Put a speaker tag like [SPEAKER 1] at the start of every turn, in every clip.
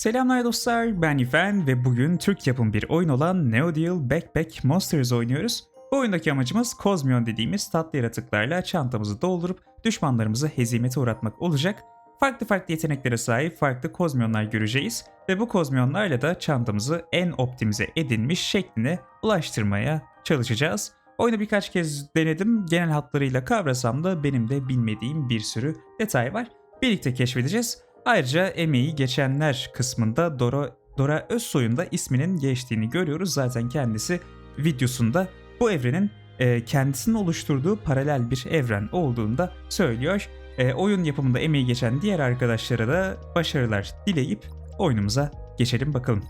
[SPEAKER 1] Selamlar dostlar, ben İfen ve bugün Türk yapım bir oyun olan NeoDeal Backpack Monsters oynuyoruz. Bu oyundaki amacımız Kozmion dediğimiz tatlı yaratıklarla çantamızı doldurup düşmanlarımızı hezimete uğratmak olacak. Farklı farklı yeteneklere sahip farklı kozmiyonlar göreceğiz ve bu kozmiyonlarla da çantamızı en optimize edilmiş şekline ulaştırmaya çalışacağız. Oyunu birkaç kez denedim. Genel hatlarıyla kavrasam da benim de bilmediğim bir sürü detay var. Birlikte keşfedeceğiz. Ayrıca emeği geçenler kısmında Dora, Dora Özsoy'un da isminin geçtiğini görüyoruz. Zaten kendisi videosunda bu evrenin e, kendisinin oluşturduğu paralel bir evren olduğunu da söylüyor. E, oyun yapımında emeği geçen diğer arkadaşlara da başarılar dileyip oyunumuza geçelim bakalım.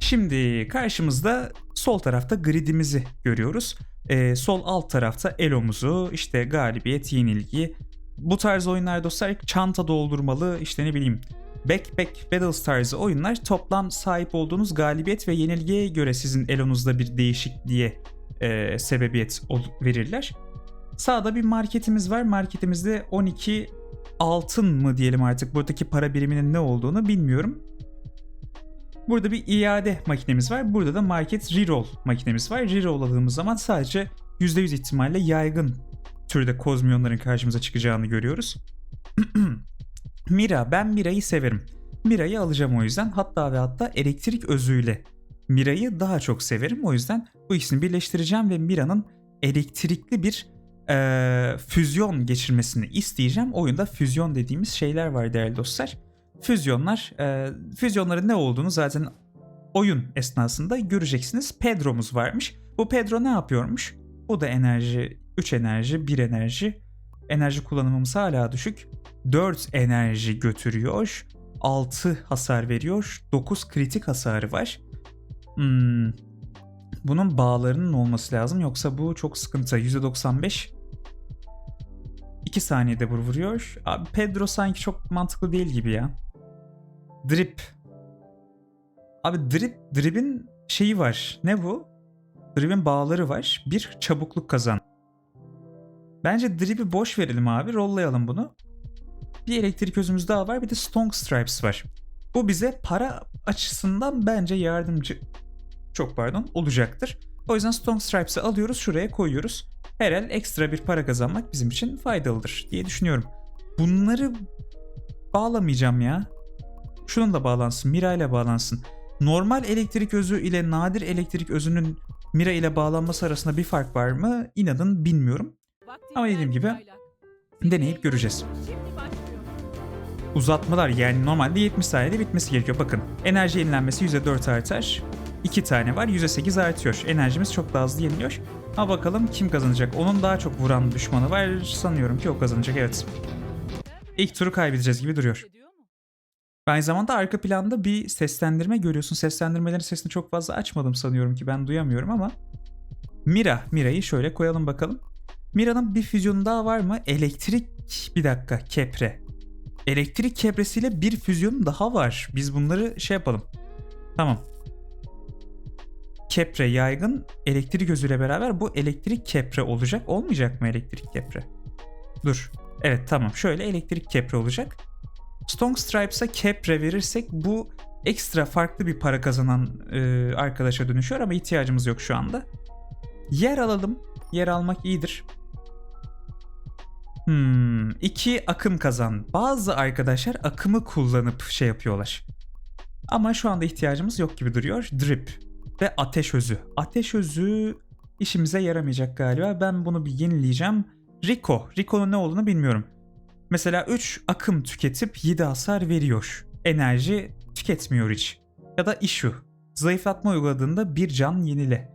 [SPEAKER 1] Şimdi karşımızda sol tarafta gridimizi görüyoruz. Ee, sol alt tarafta elomuzu, işte galibiyet, yenilgi. Bu tarz oyunlar dostlar çanta doldurmalı, işte ne bileyim Backpack Battles tarzı oyunlar toplam sahip olduğunuz galibiyet ve yenilgiye göre sizin elonuzda bir değişikliğe e, sebebiyet verirler. Sağda bir marketimiz var. Marketimizde 12 altın mı diyelim artık buradaki para biriminin ne olduğunu bilmiyorum. Burada bir iade makinemiz var. Burada da market reroll makinemiz var. Rerolladığımız zaman sadece %100 ihtimalle yaygın türde kozmiyonların karşımıza çıkacağını görüyoruz. Mira, ben Mira'yı severim. Mira'yı alacağım o yüzden. Hatta ve hatta elektrik özüyle Mira'yı daha çok severim. O yüzden bu ikisini birleştireceğim ve Mira'nın elektrikli bir eee, füzyon geçirmesini isteyeceğim. Oyunda füzyon dediğimiz şeyler var değerli dostlar. Füzyonlar, eee, füzyonların ne olduğunu zaten oyun esnasında göreceksiniz. Pedro'muz varmış. Bu Pedro ne yapıyormuş? Bu da enerji, 3 enerji, 1 enerji. Enerji kullanımımız hala düşük. 4 enerji götürüyor. 6 hasar veriyor. 9 kritik hasarı var. Hmm. Bunun bağlarının olması lazım. Yoksa bu çok sıkıntı. %95. 2 saniyede vur vuruyor. Abi Pedro sanki çok mantıklı değil gibi ya. Drip. Abi drip, drip'in şeyi var. Ne bu? Drip'in bağları var. Bir çabukluk kazan. Bence drip'i boş verelim abi. Rollayalım bunu. Bir elektrik özümüz daha var. Bir de Stonk Stripes var. Bu bize para açısından bence yardımcı çok pardon olacaktır. O yüzden Stonk Stripes'ı alıyoruz şuraya koyuyoruz. Her el ekstra bir para kazanmak bizim için faydalıdır diye düşünüyorum. Bunları bağlamayacağım ya. Şunun da bağlansın. Mira ile bağlansın. Normal elektrik özü ile nadir elektrik özünün Mira ile bağlanması arasında bir fark var mı? İnanın bilmiyorum. Ama dediğim gibi deneyip göreceğiz. Uzatmalar yani normalde 70 saniyede bitmesi gerekiyor. Bakın enerji yenilenmesi %4 artar. 2 tane var %8 artıyor. Enerjimiz çok daha hızlı yeniliyor. Ama bakalım kim kazanacak? Onun daha çok vuran düşmanı var. Sanıyorum ki o kazanacak evet. İlk turu kaybedeceğiz gibi duruyor. Aynı zamanda arka planda bir seslendirme görüyorsun. Seslendirmelerin sesini çok fazla açmadım sanıyorum ki ben duyamıyorum ama. Mira, Mira'yı şöyle koyalım bakalım. Mira'nın bir füzyonu daha var mı? Elektrik, bir dakika, kepre. Elektrik kepresiyle bir füzyonu daha var. Biz bunları şey yapalım. Tamam. Kepre yaygın elektrik özüyle beraber bu elektrik kepre olacak. Olmayacak mı elektrik kepre? Dur. Evet tamam şöyle elektrik kepre olacak. Stonk Stripes'a kepre verirsek bu ekstra farklı bir para kazanan e, arkadaşa dönüşüyor ama ihtiyacımız yok şu anda. Yer alalım. Yer almak iyidir. Hmm, iki akım kazan. Bazı arkadaşlar akımı kullanıp şey yapıyorlar. Ama şu anda ihtiyacımız yok gibi duruyor. Drip ve ateş özü. Ateş özü işimize yaramayacak galiba. Ben bunu bir yenileyeceğim. Rico. Rico'nun ne olduğunu bilmiyorum. Mesela 3 akım tüketip 7 hasar veriyor. Enerji tüketmiyor hiç. Ya da issue. Zayıflatma uyguladığında bir can yenile.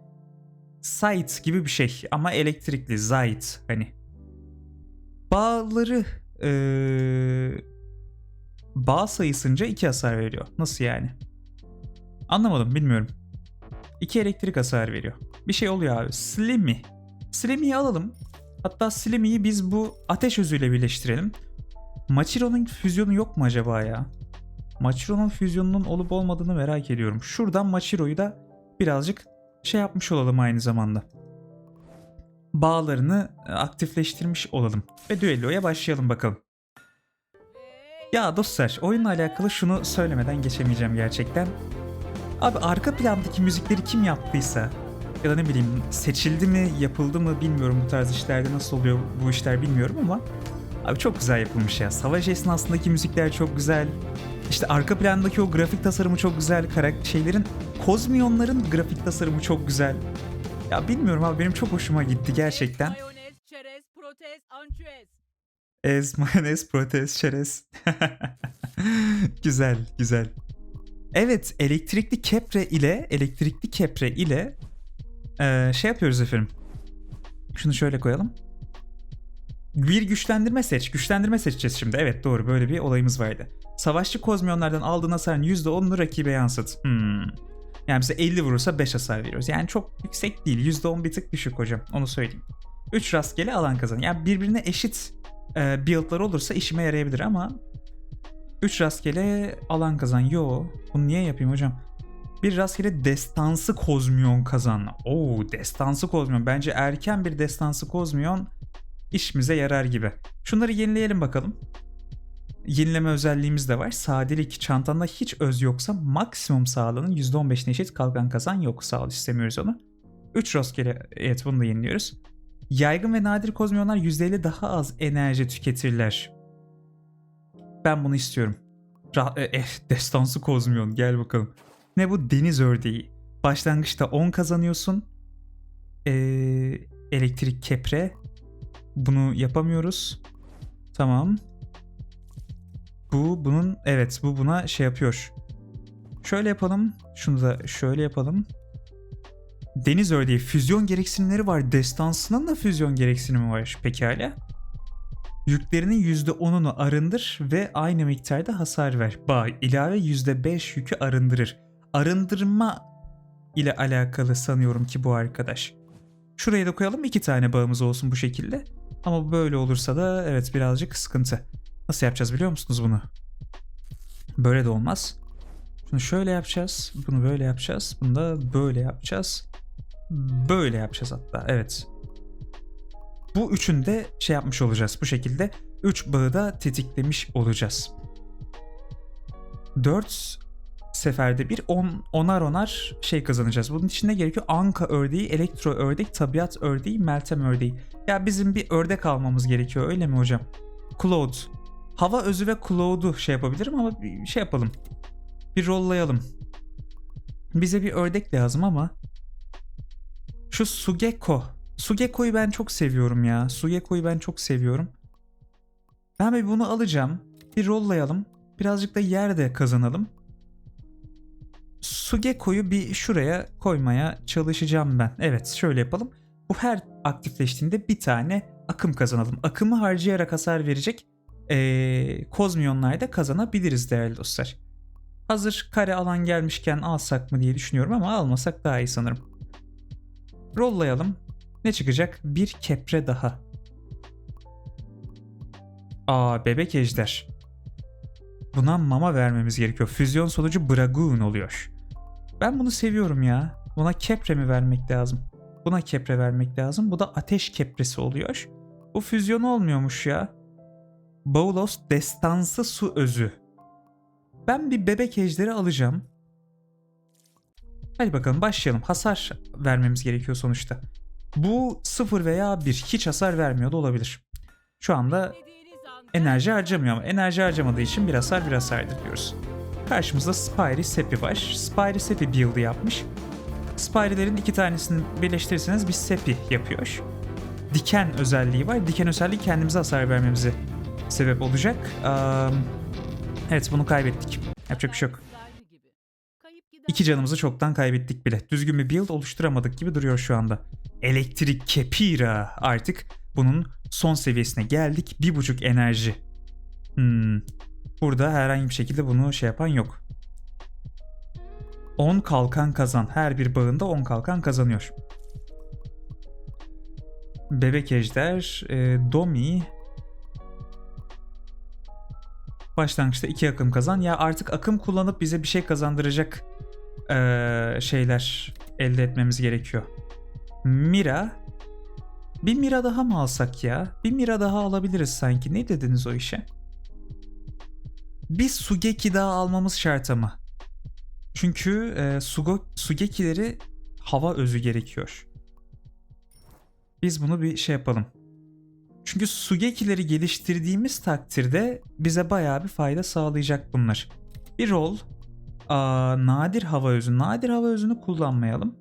[SPEAKER 1] Sight gibi bir şey ama elektrikli. Zayt hani. Bağları ee, bağ sayısınca 2 hasar veriyor. Nasıl yani? Anlamadım bilmiyorum. 2 elektrik hasar veriyor. Bir şey oluyor abi. Slimmy. Slimmy'yi alalım. Hatta Slimmy'yi biz bu ateş özüyle birleştirelim. Machiro'nun füzyonu yok mu acaba ya? Machiro'nun füzyonunun olup olmadığını merak ediyorum. Şuradan Machiro'yu da birazcık şey yapmış olalım aynı zamanda. Bağlarını aktifleştirmiş olalım. Ve düelloya başlayalım bakalım. Ya dostlar oyunla alakalı şunu söylemeden geçemeyeceğim gerçekten. Abi arka plandaki müzikleri kim yaptıysa ya da ne bileyim seçildi mi yapıldı mı bilmiyorum bu tarz işlerde nasıl oluyor bu işler bilmiyorum ama abi çok güzel yapılmış ya. Savaş esnasındaki müzikler çok güzel. İşte arka plandaki o grafik tasarımı çok güzel. Karak şeylerin kozmiyonların grafik tasarımı çok güzel. Ya bilmiyorum abi benim çok hoşuma gitti gerçekten.
[SPEAKER 2] Mayonez, çerez, protez, ançüez.
[SPEAKER 1] Ez, mayonez, protez, çerez. güzel, güzel. Evet, elektrikli kepre ile elektrikli kepre ile eee, şey yapıyoruz efendim. Şunu şöyle koyalım. Bir güçlendirme seç. Güçlendirme seçeceğiz şimdi. Evet doğru böyle bir olayımız vardı. Savaşçı kozmiyonlardan aldığın hasarın %10'unu rakibe yansıt. Hmm. Yani bize 50 vurursa 5 hasar veriyoruz. Yani çok yüksek değil. %10 bir tık düşük hocam. Onu söyleyeyim. 3 rastgele alan kazan. Yani birbirine eşit e, build'lar olursa işime yarayabilir ama 3 rastgele alan kazan. Yo, bunu niye yapayım hocam? Bir rastgele destansı kozmiyon kazan. Oo, destansı kozmiyon. Bence erken bir destansı kozmiyon işimize yarar gibi. Şunları yenileyelim bakalım. Yenileme özelliğimiz de var. Sadelik çantanda hiç öz yoksa maksimum sağlığının %15'ine eşit kalkan kazan yok. Sağ ol istemiyoruz onu. 3 rastgele evet bunu da yeniliyoruz. Yaygın ve nadir kozmiyonlar %50 daha az enerji tüketirler. Ben bunu istiyorum. Ra- e, eh, destansı kozmiyon gel bakalım. Ne bu? Deniz ördeği. Başlangıçta 10 kazanıyorsun. Ee, elektrik kepre. Bunu yapamıyoruz. Tamam. Bu bunun evet bu buna şey yapıyor. Şöyle yapalım. Şunu da şöyle yapalım. Deniz ördeği füzyon gereksinimleri var. Destansının da füzyon gereksinimi var pekala. Yüklerinin %10'unu arındır ve aynı miktarda hasar ver. Bak ilave %5 yükü arındırır. Arındırma ile alakalı sanıyorum ki bu arkadaş. Şuraya da koyalım iki tane bağımız olsun bu şekilde. Ama böyle olursa da evet birazcık sıkıntı. Nasıl yapacağız biliyor musunuz bunu? Böyle de olmaz. Şunu şöyle yapacağız. Bunu böyle yapacağız. Bunu da böyle yapacağız. Böyle yapacağız hatta. Evet. Bu üçünü de şey yapmış olacağız. Bu şekilde 3 bağı da tetiklemiş olacağız. 4 seferde bir 10 onar onar şey kazanacağız. Bunun için ne gerekiyor? Anka ördeği, elektro ördek, tabiat ördeği, meltem ördeği. Ya bizim bir ördek almamız gerekiyor öyle mi hocam? Cloud. Hava özü ve Cloud'u şey yapabilirim ama bir şey yapalım. Bir rollayalım. Bize bir ördek lazım ama şu Sugeko. Sugeko'yu ben çok seviyorum ya. Sugeko'yu ben çok seviyorum. Ben bir bunu alacağım. Bir rollayalım. Birazcık da yer de kazanalım. Sugeko'yu bir şuraya koymaya çalışacağım ben. Evet şöyle yapalım. Bu her aktifleştiğinde bir tane akım kazanalım. Akımı harcayarak hasar verecek ee, kozmiyonlar da kazanabiliriz değerli dostlar. Hazır kare alan gelmişken alsak mı diye düşünüyorum ama almasak daha iyi sanırım. Rollayalım. Ne çıkacak? Bir kepre daha. Aa bebek ejder. Buna mama vermemiz gerekiyor. Füzyon sonucu Bragoon oluyor. Ben bunu seviyorum ya. Buna kepre mi vermek lazım? Buna kepre vermek lazım. Bu da ateş kepresi oluyor. Bu füzyon olmuyormuş ya. Baulos destansı su özü. Ben bir bebek ejderi alacağım. Hadi bakalım başlayalım. Hasar vermemiz gerekiyor sonuçta. Bu 0 veya 1 hiç hasar vermiyor da olabilir. Şu anda enerji harcamıyor ama enerji harcamadığı için bir hasar bir hasardır diyoruz. Karşımızda Spyri Sepi var. Spyri Sepi build'ı yapmış. Spyri'lerin iki tanesini birleştirirseniz bir Sepi yapıyor. Diken özelliği var. Diken özelliği kendimize hasar vermemize sebep olacak. Evet bunu kaybettik. Yapacak bir şey yok. İki canımızı çoktan kaybettik bile. Düzgün bir build oluşturamadık gibi duruyor şu anda. Elektrik Kepira artık bunun son seviyesine geldik. Bir buçuk enerji. Hmm. Burada herhangi bir şekilde bunu şey yapan yok. 10 kalkan kazan. Her bir bağında 10 kalkan kazanıyor. Bebek ejder, e, Domi. Başlangıçta 2 akım kazan. Ya artık akım kullanıp bize bir şey kazandıracak eee, şeyler elde etmemiz gerekiyor. Mira. Bir Mira daha mı alsak ya? Bir Mira daha alabiliriz sanki. Ne dediniz o işe? Bir Sugeki daha almamız şart ama. Çünkü e, Sugo, Sugekileri hava özü gerekiyor. Biz bunu bir şey yapalım. Çünkü Sugekileri geliştirdiğimiz takdirde bize bayağı bir fayda sağlayacak bunlar. Bir rol, aa, nadir hava özü. Nadir hava özünü kullanmayalım.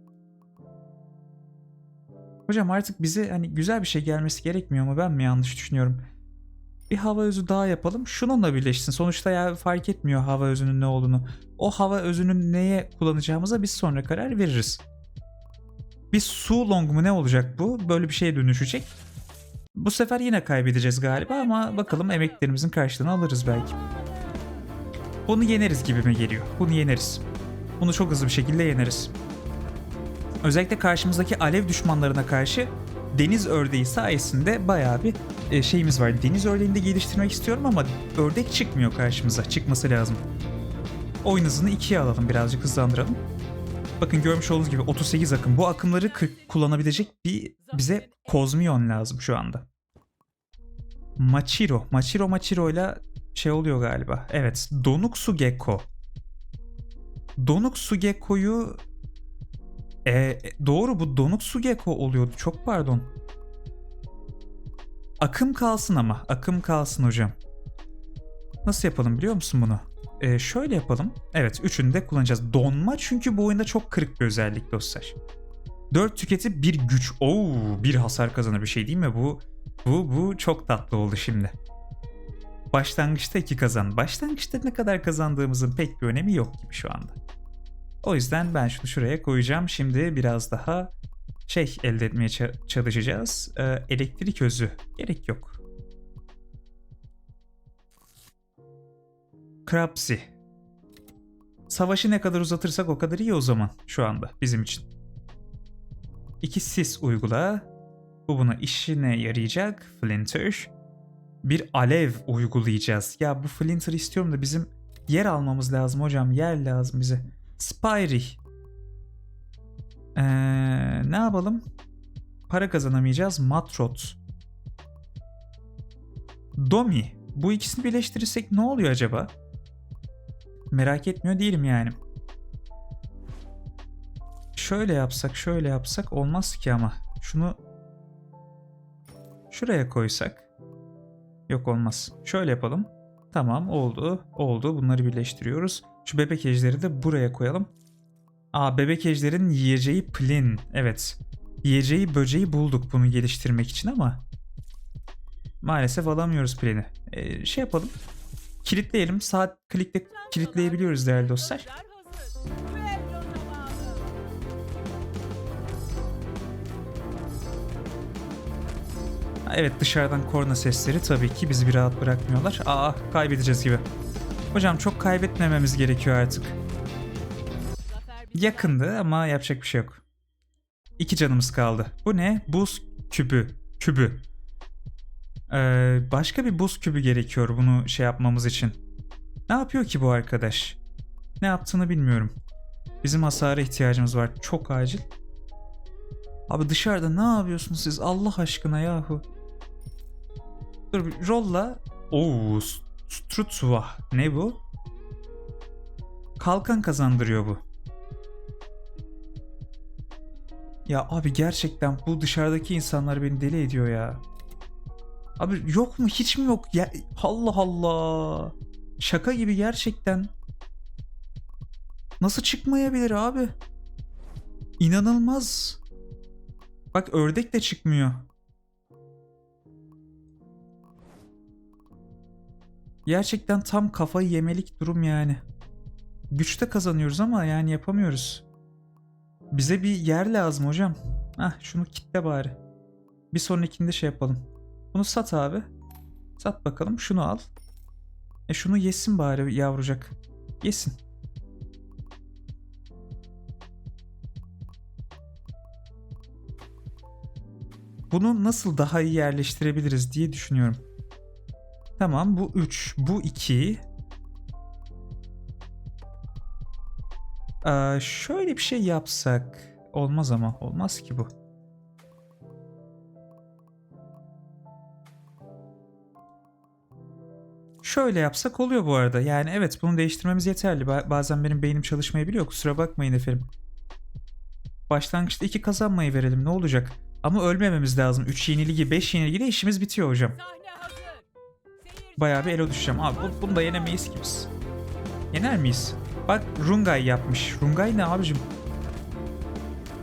[SPEAKER 1] Hocam artık bize hani güzel bir şey gelmesi gerekmiyor mu? Ben mi yanlış düşünüyorum? Bir hava özü daha yapalım. Şununla birleşsin. Sonuçta ya fark etmiyor hava özünün ne olduğunu. O hava özünün neye kullanacağımıza biz sonra karar veririz. Bir su long mu ne olacak bu? Böyle bir şeye dönüşecek. Bu sefer yine kaybedeceğiz galiba ama bakalım emeklerimizin karşılığını alırız belki. Bunu yeneriz gibime geliyor. Bunu yeneriz. Bunu çok hızlı bir şekilde yeneriz. Özellikle karşımızdaki alev düşmanlarına karşı deniz ördeği sayesinde bayağı bir e, şeyimiz var. Deniz ördeğini de geliştirmek istiyorum ama ördek çıkmıyor karşımıza. Çıkması lazım. Oyun hızını ikiye alalım birazcık hızlandıralım. Bakın görmüş olduğunuz gibi 38 akım. Bu akımları 40 kullanabilecek bir bize Kozmion lazım şu anda. Machiro. Machiro Machiro ile şey oluyor galiba. Evet. Donuk Su Gecko. Donuk Su Gecko'yu e, doğru bu Donuk Su Gecko oluyordu. Çok pardon. Akım kalsın ama. Akım kalsın hocam. Nasıl yapalım biliyor musun bunu? Ee, şöyle yapalım. Evet üçünü de kullanacağız. Donma çünkü bu oyunda çok kırık bir özellik dostlar. 4 tüketi bir güç. Oo, bir hasar kazanır bir şey değil mi? Bu bu bu çok tatlı oldu şimdi. Başlangıçta 2 kazan. Başlangıçta ne kadar kazandığımızın pek bir önemi yok gibi şu anda. O yüzden ben şunu şuraya koyacağım. Şimdi biraz daha şey elde etmeye ça- çalışacağız. Ee, elektrik özü. Gerek yok. Krapsi. Savaşı ne kadar uzatırsak o kadar iyi o zaman şu anda bizim için. İki sis uygula. Bu buna işine yarayacak. Flinter. Bir alev uygulayacağız. Ya bu Flinter istiyorum da bizim yer almamız lazım hocam. Yer lazım bize. Spyri. Ee, ne yapalım? Para kazanamayacağız. Matrot. Domi. Bu ikisini birleştirirsek ne oluyor acaba? Merak etmiyor değilim yani. Şöyle yapsak, şöyle yapsak olmaz ki ama. Şunu şuraya koysak. Yok olmaz. Şöyle yapalım. Tamam oldu. Oldu. Bunları birleştiriyoruz. Şu bebek ejderi de buraya koyalım. Aa bebek ejderin yiyeceği plin. Evet. Yiyeceği böceği bulduk bunu geliştirmek için ama maalesef alamıyoruz plini. Ee, şey yapalım. Kilitleyelim. Sağ klikle kilitleyebiliyoruz değerli dostlar. Evet dışarıdan korna sesleri tabii ki bizi bir rahat bırakmıyorlar. Aa kaybedeceğiz gibi. Hocam çok kaybetmememiz gerekiyor artık. Yakındı ama yapacak bir şey yok. İki canımız kaldı. Bu ne? Buz kübü. Kübü. Ee, başka bir buz kübü gerekiyor bunu şey yapmamız için. Ne yapıyor ki bu arkadaş? Ne yaptığını bilmiyorum. Bizim hasara ihtiyacımız var. Çok acil. Abi dışarıda ne yapıyorsunuz siz Allah aşkına yahu? Dur bir rolla. Oo, Strutsuva. Ne bu? Kalkan kazandırıyor bu. Ya abi gerçekten bu dışarıdaki insanlar beni deli ediyor ya. Abi yok mu hiç mi yok? Ya, Allah Allah. Şaka gibi gerçekten. Nasıl çıkmayabilir abi? İnanılmaz. Bak ördek de çıkmıyor. Gerçekten tam kafayı yemelik durum yani. Güçte kazanıyoruz ama yani yapamıyoruz. Bize bir yer lazım hocam. Hah şunu kitle bari. Bir sonrakinde şey yapalım. Bunu sat abi. Sat bakalım şunu al. E şunu yesin bari yavrucak. Yesin. Bunu nasıl daha iyi yerleştirebiliriz diye düşünüyorum. Tamam bu 3, bu 2. Ee, şöyle bir şey yapsak olmaz ama olmaz ki bu. Şöyle yapsak oluyor bu arada. Yani evet bunu değiştirmemiz yeterli. Ba- bazen benim beynim çalışmayabiliyor. Kusura bakmayın efendim. Başlangıçta iki kazanmayı verelim ne olacak? Ama ölmememiz lazım. 3 yenilgi 5 yenilgiyle işimiz bitiyor hocam. Bayağı bir elo düşeceğim. Abi bu, bunu da yenemeyiz ki biz. Yener miyiz? Bak Rungay yapmış. Rungay ne abicim?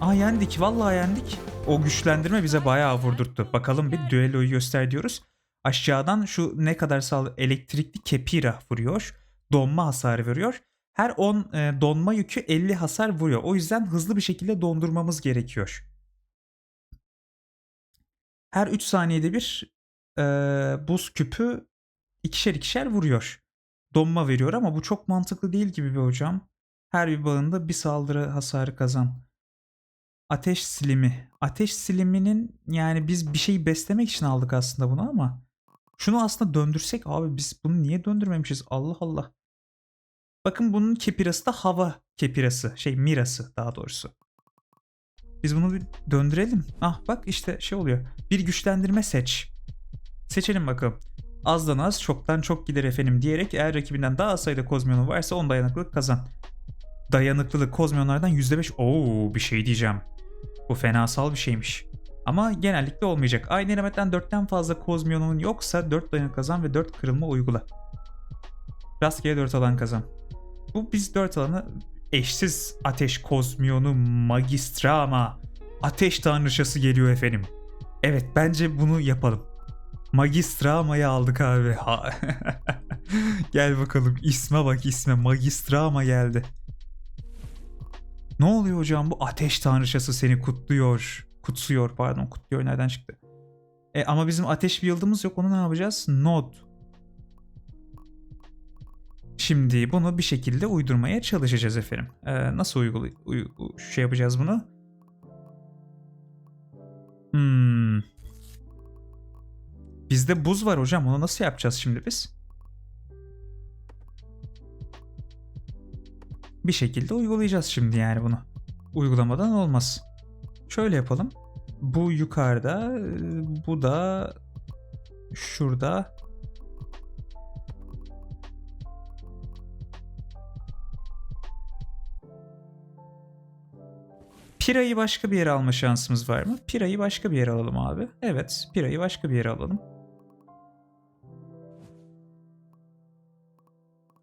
[SPEAKER 1] Aa yendik. Vallahi yendik. O güçlendirme bize bayağı vurdurttu. Bakalım bir düelloyu göster diyoruz. Aşağıdan şu ne kadar sağlı elektrikli kepira vuruyor. Donma hasarı veriyor. Her 10 e, donma yükü 50 hasar vuruyor. O yüzden hızlı bir şekilde dondurmamız gerekiyor. Her 3 saniyede bir e, buz küpü ikişer ikişer vuruyor. Donma veriyor ama bu çok mantıklı değil gibi bir hocam. Her bir bağında bir saldırı hasarı kazan. Ateş silimi. Ateş siliminin yani biz bir şeyi beslemek için aldık aslında bunu ama şunu aslında döndürsek abi biz bunu niye döndürmemişiz? Allah Allah. Bakın bunun kepirası da hava kepirası. Şey mirası daha doğrusu. Biz bunu bir döndürelim. Ah bak işte şey oluyor. Bir güçlendirme seç. Seçelim bakalım. Azdan az çoktan çok gider efendim diyerek eğer rakibinden daha az sayıda kozmiyonu varsa 10 dayanıklılık kazan. Dayanıklılık kozmiyonlardan %5. Oo bir şey diyeceğim. Bu fenasal bir şeymiş. Ama genellikle olmayacak. Aynı elementten 4'ten fazla kozmiyonun yoksa 4 dayanık kazan ve 4 kırılma uygula. Rastgele 4 alan kazan. Bu biz 4 alanı eşsiz ateş kozmiyonu magistrama ateş tanrıçası geliyor efendim. Evet bence bunu yapalım. Magistrama'yı aldık abi. Ha. Gel bakalım isme bak isme Magistrama geldi. Ne oluyor hocam bu ateş tanrıçası seni kutluyor. Kutsuyor pardon kutluyor nereden çıktı? E, ama bizim ateş bir yıldımız yok onu ne yapacağız? Nod. Şimdi bunu bir şekilde uydurmaya çalışacağız efendim. E, nasıl uygulay uy- şey yapacağız bunu? Hmm. Bizde buz var hocam. Onu nasıl yapacağız şimdi biz? Bir şekilde uygulayacağız şimdi yani bunu. Uygulamadan olmaz. Şöyle yapalım. Bu yukarıda, e, bu da şurada. Pira'yı başka bir yere alma şansımız var mı? Pira'yı başka bir yere alalım abi. Evet, Pira'yı başka bir yere alalım.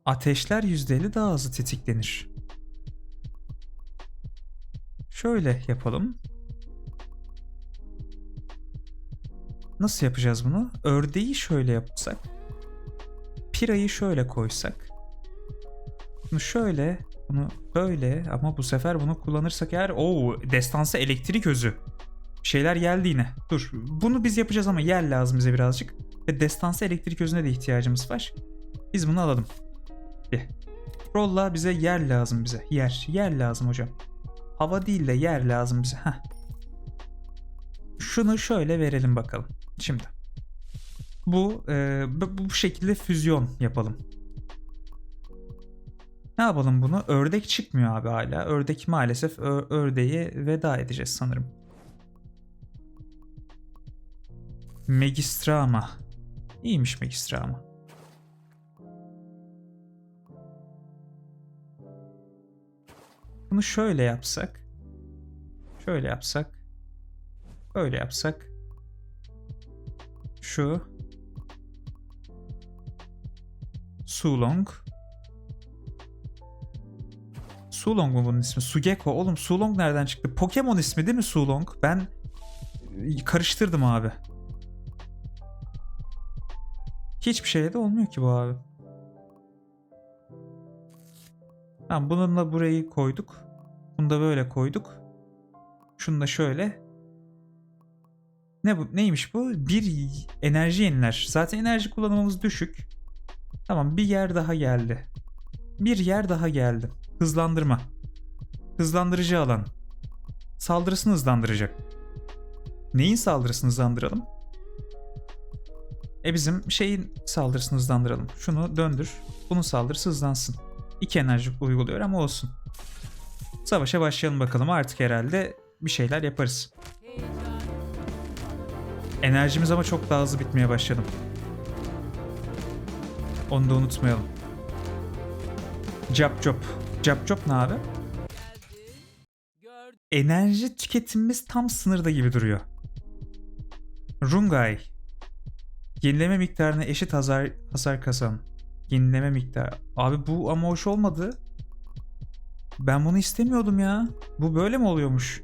[SPEAKER 1] Ateşler %50 daha hızlı tetiklenir. Şöyle yapalım. Nasıl yapacağız bunu? Ördeği şöyle yapsak. Pirayı şöyle koysak. Bunu şöyle, bunu böyle ama bu sefer bunu kullanırsak eğer o destansı elektrik özü. Şeyler geldi yine. Dur. Bunu biz yapacağız ama yer lazım bize birazcık. Ve destansı elektrik özüne de ihtiyacımız var. Biz bunu alalım. Bir. Rolla bize yer lazım bize. Yer. Yer lazım hocam. Hava değil de yer lazım bize. Heh. Şunu şöyle verelim bakalım. Şimdi. Bu, e, bu şekilde füzyon yapalım. Ne yapalım bunu? Ördek çıkmıyor abi hala. Ördek maalesef ö- ördeğe veda edeceğiz sanırım. Magistrama. İyiymiş Magistrama. Bunu şöyle yapsak. Şöyle yapsak. Böyle yapsak. Şu. Sulong. Sulong mu bunun ismi? Sugeko. Oğlum Sulong nereden çıktı? Pokemon ismi değil mi Sulong? Ben karıştırdım abi. Hiçbir şeye de olmuyor ki bu abi. Tamam bununla burayı koyduk. Bunu da böyle koyduk. Şunu da şöyle. Ne bu? Neymiş bu? Bir enerji yeniler. Zaten enerji kullanımımız düşük. Tamam bir yer daha geldi. Bir yer daha geldi. Hızlandırma. Hızlandırıcı alan. Saldırısını hızlandıracak. Neyin saldırısını hızlandıralım? E bizim şeyin saldırısını hızlandıralım. Şunu döndür. Bunun saldırısı hızlansın. İki enerji uyguluyor ama olsun. Savaşa başlayalım bakalım. Artık herhalde bir şeyler yaparız. Enerjimiz ama çok daha hızlı bitmeye başladı. Onu da unutmayalım. Cap Cop. Cap Cop ne abi? Enerji tüketimimiz tam sınırda gibi duruyor. Rungay. Yenileme miktarına eşit hasar, hasar kazan. Yenileme miktarı. Abi bu ama hoş olmadı. Ben bunu istemiyordum ya. Bu böyle mi oluyormuş?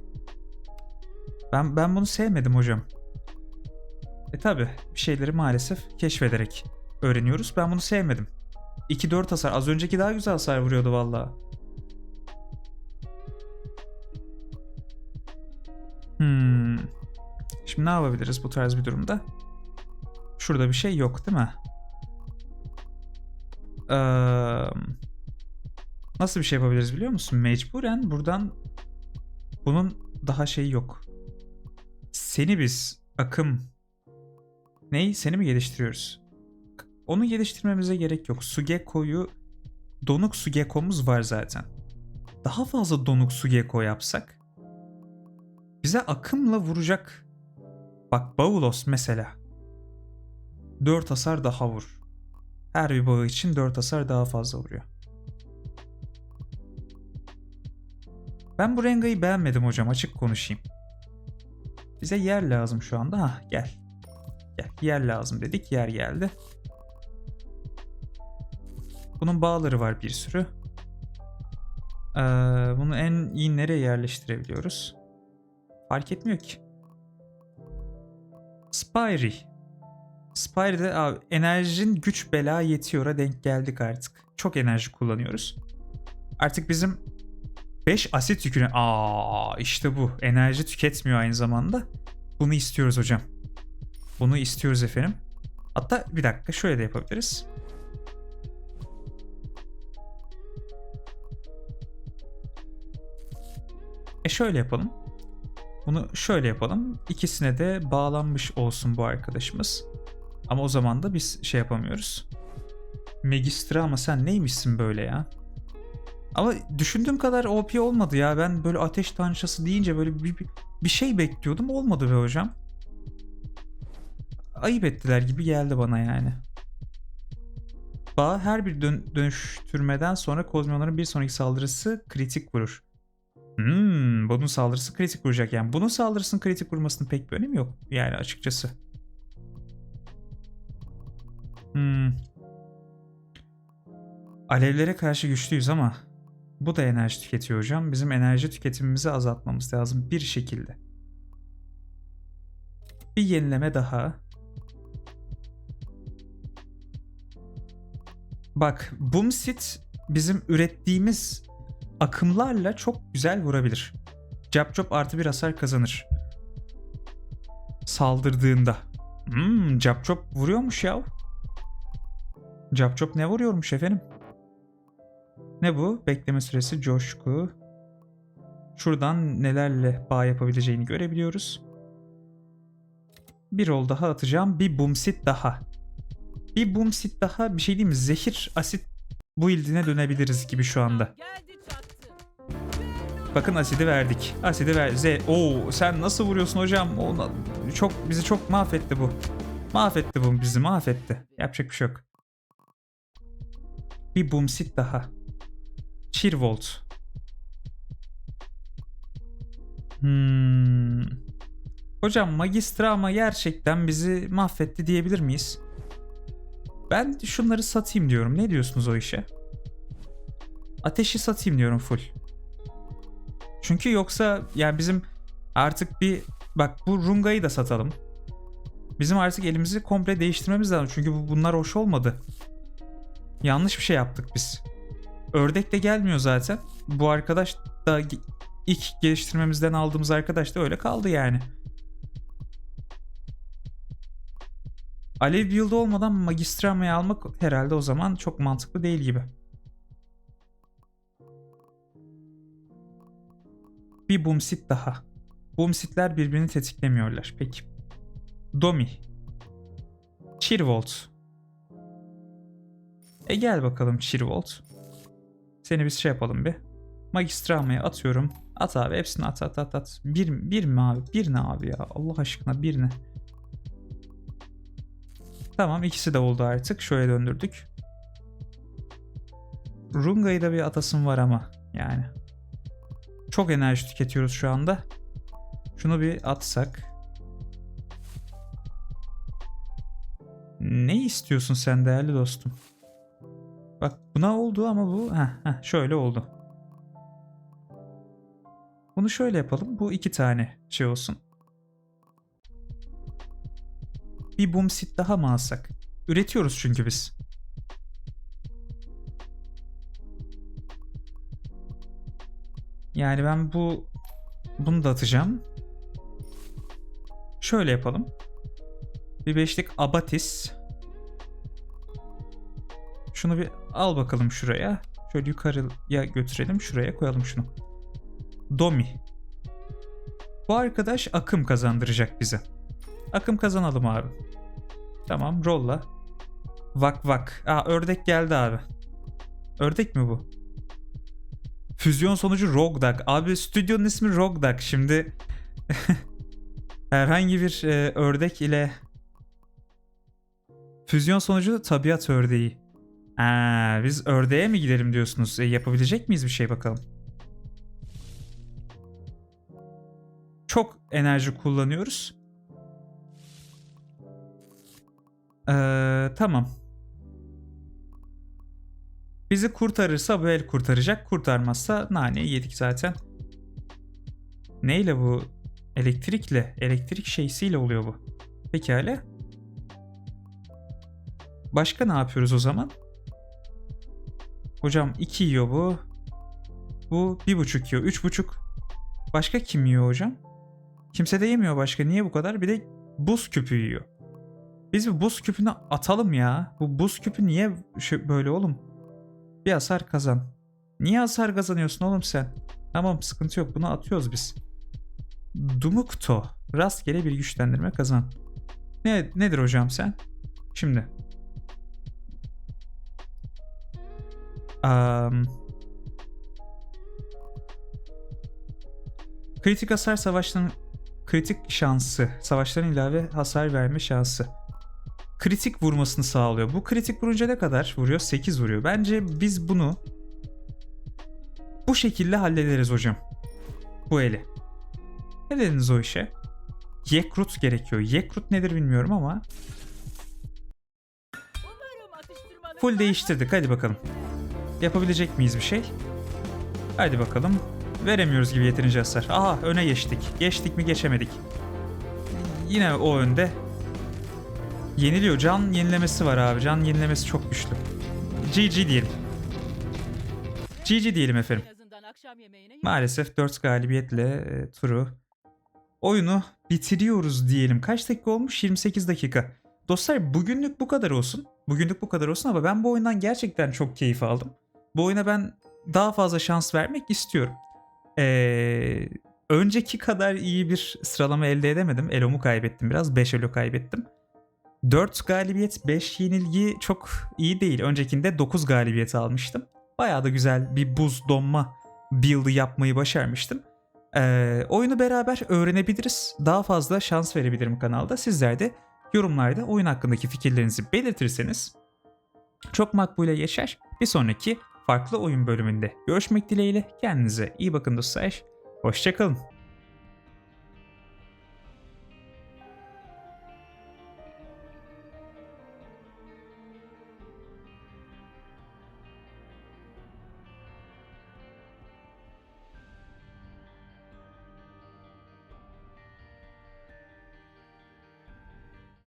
[SPEAKER 1] Ben ben bunu sevmedim hocam. E tabi bir şeyleri maalesef keşfederek öğreniyoruz. Ben bunu sevmedim. 2-4 hasar. Az önceki daha güzel hasar vuruyordu vallahi. Hmm. Şimdi ne yapabiliriz bu tarz bir durumda? Şurada bir şey yok değil mi? Ee, nasıl bir şey yapabiliriz biliyor musun? Mecburen buradan bunun daha şeyi yok. Seni biz akım ney? Seni mi geliştiriyoruz? Onu geliştirmemize gerek yok. Sugeko'yu donuk Sugeko'muz var zaten. Daha fazla donuk Sugeko yapsak bize akımla vuracak. Bak Baulos mesela. 4 hasar daha vur. Her bir bağı için 4 hasar daha fazla vuruyor. Ben bu Renga'yı beğenmedim hocam açık konuşayım. Bize yer lazım şu anda. Ha gel. Yer lazım dedik yer geldi. Bunun bağları var bir sürü. Ee, bunu en iyi nereye yerleştirebiliyoruz? Fark etmiyor ki. Spyri. Spyri'de abi enerjin güç bela yetiyor'a denk geldik artık. Çok enerji kullanıyoruz. Artık bizim 5 asit yüküne... Aa işte bu. Enerji tüketmiyor aynı zamanda. Bunu istiyoruz hocam. Bunu istiyoruz efendim. Hatta bir dakika şöyle de yapabiliriz. E şöyle yapalım. Bunu şöyle yapalım. İkisine de bağlanmış olsun bu arkadaşımız. Ama o zaman da biz şey yapamıyoruz. Magistra ama sen neymişsin böyle ya? Ama düşündüğüm kadar OP olmadı ya. Ben böyle ateş tanrıçası deyince böyle bir, bir, şey bekliyordum. Olmadı be hocam. Ayıp ettiler gibi geldi bana yani. Bağ her bir dön- dönüştürmeden sonra kozmiyonların bir sonraki saldırısı kritik vurur. Hmm, bunun saldırısı kritik vuracak yani. Bunun saldırısının kritik vurmasının pek bir önemi yok yani açıkçası. Hmm. Alevlere karşı güçlüyüz ama bu da enerji tüketiyor hocam. Bizim enerji tüketimimizi azaltmamız lazım bir şekilde. Bir yenileme daha. Bak, Boomsit bizim ürettiğimiz akımlarla çok güzel vurabilir. Cap Chop artı bir hasar kazanır. Saldırdığında. Hmm, Cap Chop vuruyormuş ya. Cap Chop ne vuruyormuş efendim? Ne bu? Bekleme süresi coşku. Şuradan nelerle bağ yapabileceğini görebiliyoruz. Bir rol daha atacağım. Bir boomsit daha. Bir boomsit daha bir şey diyeyim mi? Zehir asit build'ine dönebiliriz gibi şu anda. Bakın asidi verdik. Asidi ver. Z. Oo sen nasıl vuruyorsun hocam? O çok bizi çok mahvetti bu. Mahvetti bu bizi mahvetti. Yapacak bir şey yok. Bir boomsit daha. Cheervolt. Hmm. Hocam Magistra ama gerçekten bizi mahvetti diyebilir miyiz? Ben şunları satayım diyorum. Ne diyorsunuz o işe? Ateşi satayım diyorum full. Çünkü yoksa yani bizim artık bir bak bu Runga'yı da satalım. Bizim artık elimizi komple değiştirmemiz lazım. Çünkü bu, bunlar hoş olmadı. Yanlış bir şey yaptık biz. Ördek de gelmiyor zaten. Bu arkadaş da ilk geliştirmemizden aldığımız arkadaş da öyle kaldı yani. Alev build olmadan Magistrama'yı almak herhalde o zaman çok mantıklı değil gibi. Bir boomsit daha. Boomsitler birbirini tetiklemiyorlar. Peki. Domi. Cheervolt. E gel bakalım Cheervolt. Seni biz şey yapalım bir. Magistrama'ya atıyorum. At abi hepsini at at at at. Bir, bir mi abi? Bir ne abi ya? Allah aşkına bir ne? Tamam ikisi de oldu artık. Şöyle döndürdük. Runga'yı da bir atasım var ama yani. Çok enerji tüketiyoruz şu anda. Şunu bir atsak. Ne istiyorsun sen değerli dostum? Bak buna oldu ama bu heh, heh, şöyle oldu. Bunu şöyle yapalım. Bu iki tane şey olsun. Bir boom sit daha mı alsak? Üretiyoruz çünkü biz. Yani ben bu bunu da atacağım. Şöyle yapalım. Bir beşlik abatis. Şunu bir al bakalım şuraya. Şöyle yukarıya götürelim. Şuraya koyalım şunu. Domi. Bu arkadaş akım kazandıracak bize. Akım kazanalım abi. Tamam rolla. Vak vak. Aa ördek geldi abi. Ördek mi bu? Füzyon sonucu Rogdak. Abi stüdyonun ismi Rogdak. Şimdi herhangi bir e, ördek ile füzyon sonucu tabiat ördeği. Aa, biz ördeğe mi gidelim diyorsunuz? E, yapabilecek miyiz bir şey bakalım? Çok enerji kullanıyoruz. Ee, tamam. Bizi kurtarırsa bu el kurtaracak. Kurtarmazsa naneyi yedik zaten. Neyle bu? Elektrikle. Elektrik şeysiyle oluyor bu. Pekala. Başka ne yapıyoruz o zaman? Hocam 2 yiyor bu. Bu 1.5 yiyor. 3.5. Başka kim yiyor hocam? Kimse de yemiyor başka. Niye bu kadar? Bir de buz küpü yiyor. Biz bu buz küpünü atalım ya. Bu buz küpü niye böyle oğlum? Bir hasar kazan. Niye hasar kazanıyorsun oğlum sen? Tamam sıkıntı yok bunu atıyoruz biz. Dumukto. Rastgele bir güçlendirme kazan. Ne, nedir hocam sen? Şimdi. Am, kritik hasar savaşların kritik şansı. Savaşların ilave hasar verme şansı. Kritik vurmasını sağlıyor. Bu kritik vurunca ne kadar vuruyor? 8 vuruyor. Bence biz bunu bu şekilde hallederiz hocam. Bu eli. Ne dediniz o işe? Yekrut gerekiyor. Yekrut nedir bilmiyorum ama full değiştirdik. Hadi bakalım. Yapabilecek miyiz bir şey? Hadi bakalım. Veremiyoruz gibi yeterince hasar. Aha öne geçtik. Geçtik mi geçemedik. Yine o önde. Yeniliyor. Can yenilemesi var abi. Can yenilemesi çok güçlü. GG diyelim. GG diyelim efendim. Maalesef 4 galibiyetle e, turu oyunu bitiriyoruz diyelim. Kaç dakika olmuş? 28 dakika. Dostlar bugünlük bu kadar olsun. Bugünlük bu kadar olsun ama ben bu oyundan gerçekten çok keyif aldım. Bu oyuna ben daha fazla şans vermek istiyorum. Ee, önceki kadar iyi bir sıralama elde edemedim. Elo'mu kaybettim biraz. 5 Elo kaybettim. 4 galibiyet 5 yenilgi çok iyi değil. Öncekinde 9 galibiyet almıştım. Bayağı da güzel bir buz donma build'ı yapmayı başarmıştım. Ee, oyunu beraber öğrenebiliriz. Daha fazla şans verebilirim kanalda. Sizler de yorumlarda oyun hakkındaki fikirlerinizi belirtirseniz çok makbule geçer. Bir sonraki farklı oyun bölümünde görüşmek dileğiyle. Kendinize iyi bakın dostlar. Hoşçakalın.